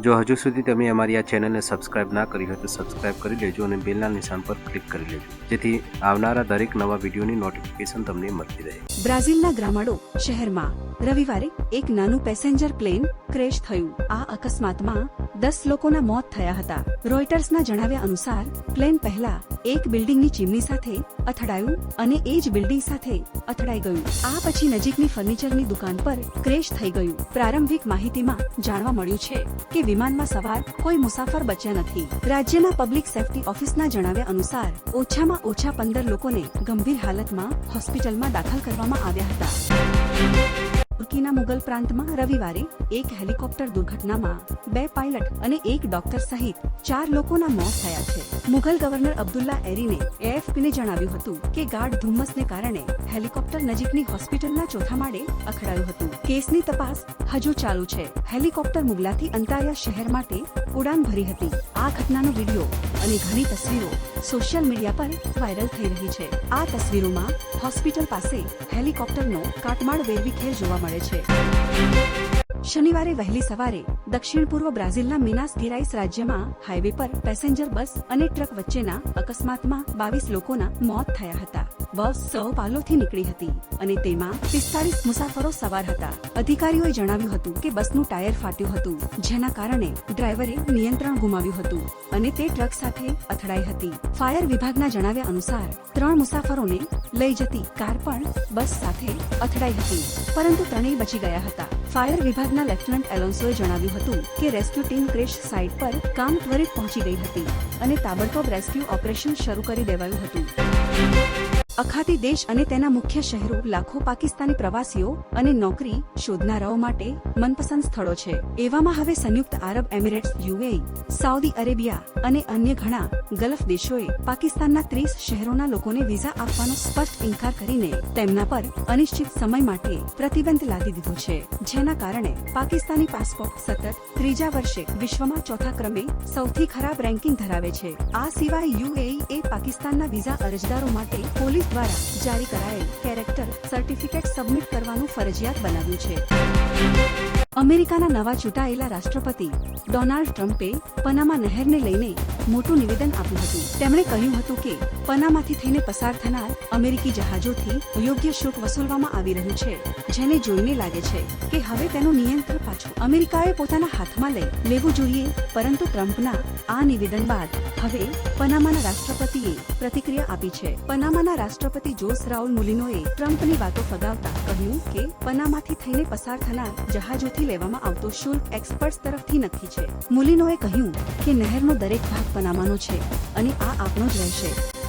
જો હજુ સુધી તમે અમારી આ ચેનલને સબસ્ક્રાઇબ ના કરી હોય તો સબસ્ક્રાઇબ કરી લેજો અને બેલના નિશાન પર ક્લિક કરી લેજો. જેથી આવનારા દરેક નવા વિડીયોની નોટિફિકેશન તમને મળતી રહે. બ્રાઝિલના ગ્રામાડો શહેરમાં રવિવારે એક નાનું પેસેન્જર પ્લેન ક્રેશ થયું. આ અકસ્માતમાં દસ લોકોના મોત થયા હતા. રોયટર્સના જણાવ્યા અનુસાર પ્લેન પહેલા એક બિલ્ડિંગની ચીમની સાથે અથડાયું અને એ જ બિલ્ડિંગ સાથે અથડાઈ ગયું. આ પછી નજીકની ફર્નિચરની દુકાન પર ક્રેશ થઈ ગયું. પ્રારંભિક માહિતીમાં જાણવા મળ્યું છે કે વિમાનમાં સવાર, કોઈ મુસાફર બચ્યા નથી. રાજ્યના પબ્લિક સેફટી ઓફિસના જણાવ્યા અનુસાર, ઓછામાં ઓછા પંદર લોકોને ગંભીર હાલતમાં હોસ્પિટલમાં દાખલ કરવામાં આવ્યા હતા. તુર્કીના મુગલ પ્રાંતમાં રવિવારે એક હેલિકોપ્ટર દુર્ઘટનામાં બે પાયલટ અને એક ડોક્ટર સહિત ચાર લોકોના મોત થયા છે. મુઘલ ગવર્નર અબ્દુલ્લા એરીને એએફપીને જણાવ્યું હતું કે ગાઢ ધુમ્મસને કારણે હેલિકોપ્ટર નજીકની હોસ્પિટલના ચોથા માળે અથડાયું હતું. કેસની તપાસ હજુ ચાલુ છે. હેલિકોપ્ટર મુગલાથી અંતારિયા શહેર માટે ઉડાન ભરી હતી. આ ઘટનાનો વીડિયો અને ઘણી તસવીરો સોશિયલ મીડિયા પર વાયરલ થઈ રહી છે. આ તસવીરોમાં હોસ્પિટલ પાસે હેલિકોપ્ટરનો કાટમાળ વેરવી ખેલ જોવા મળે છે. શનિવારે વહેલી સવારે દક્ષિણ પૂર્વ બ્રાઝિલના મિનાસ ગેરાઇસ રાજ્યમાં હાઈવે પર પેસેન્જર બસ અને ટ્રક વચ્ચેના અકસ્માતમાં બાવીસ લોકોના મોત થયા હતા. બસ સૌ પાલોથી નીકળી હતી અને તેમાં પિસ્તાલીસ મુસાફરો સવાર હતા. અધિકારીઓએ જણાવ્યું હતું કે બસનું ટાયર ફાટ્યું હતું, જેના કારણે ડ્રાઈવરે નિયંત્રણ ગુમાવ્યું હતું અને તે ટ્રક સાથે અથડાઈ હતી. ફાયર વિભાગના જણાવ્યા અનુસાર, ત્રણ મુસાફરોને લઈ જતી કાર પણ બસ સાથે અથડાઈ હતી, પરંતુ ત્રણેય બચી ગયા હતા. ફાયર વિભાગના લેફ્ટનન્ટ એલોન્સોએ જણાવ્યું હતું કે રેસ્ક્યુ ટીમ ક્રેશ સાઇટ પર કામ ત્વરિત પહોંચી ગઈ હતી અને તાબડતોબ રેસ્ક્યુ ઓપરેશન શરૂ કરી દેવાયું હતું. અખાતી દેશ અને તેના મુખ્ય શહેરો લાખો પાકિસ્તાની પ્રવાસીઓ અને નોકરી શોધનારાઓ માટે મનપસંદ સ્થળો છે. એવામાં હવે સંયુક્ત Arab Emirates, UAE, Saudi Arabia અને અન્ય ઘણા ગલ્ફ દેશોએ પાકિસ્તાનના ત્રીસ શહેરોના લોકોને વિઝા આપવાનો સ્પષ્ટ ઇનકાર કરીને તેમના પર અનિશ્ચિત સમય માટે પ્રતિબંધ લાદી દીધો છે. જેના કારણે પાકિસ્તાની પાસપોર્ટ સતત ત્રીજા વર્ષે વિશ્વમાં ચોથા ક્રમે સૌથી ખરાબ રેન્કિંગ ધરાવે છે. આ સિવાય યુએઈ એ પાકિસ્તાનના વિઝા અરજદારો માટે પોલીસ દ્વારા જારી કરાયેલ કેરેક્ટર સર્ટિફિકેટ સબમિટ કરવાનું ફરજિયાત બનાવ્યું છે. અમેરિકાના નવા ચૂંટાયેલા રાષ્ટ્રપતિ ડોનાલ્ડ ટ્રમ્પે પનામા નહેરને લઈને મોટું નિવેદન આપ્યું હતું. તેમણે કહ્યું હતું કે, પનામાથી થઈને પસાર થનાર અમેરિકી જહાજોથી યોગ્ય શુલ્ક વસૂલવામાં આવી રહ્યું છે, જેને જોઈને લાગે છે કે હવે તેનું નિયંત્રણ પાછું અમેરિકાએ પોતાના હાથમાં લઈ લેવું જોઈએ, પરંતુ ટ્રમ્પના આ નિવેદન બાદ હવે પનામાના રાષ્ટ્રપતિએ પ્રતિક્રિયા આપી છે. પનામાના રાષ્ટ્રપતિ જોસ રાઉલ મુલિનોએ ટ્રમ્પની વાતો ફગાવતા કહ્યું કે, પનામાથી થઈને પસાર થનાર જહાજોથી લેવામાં આવતો શુલ્ક એક્સપર્ટ્સ તરફથી નક્કી છે. મુલિનોએ કહ્યું કે, નહેરનો દરેક ભાગ પનામાનો છે અને આ આપનો જ રહેશે.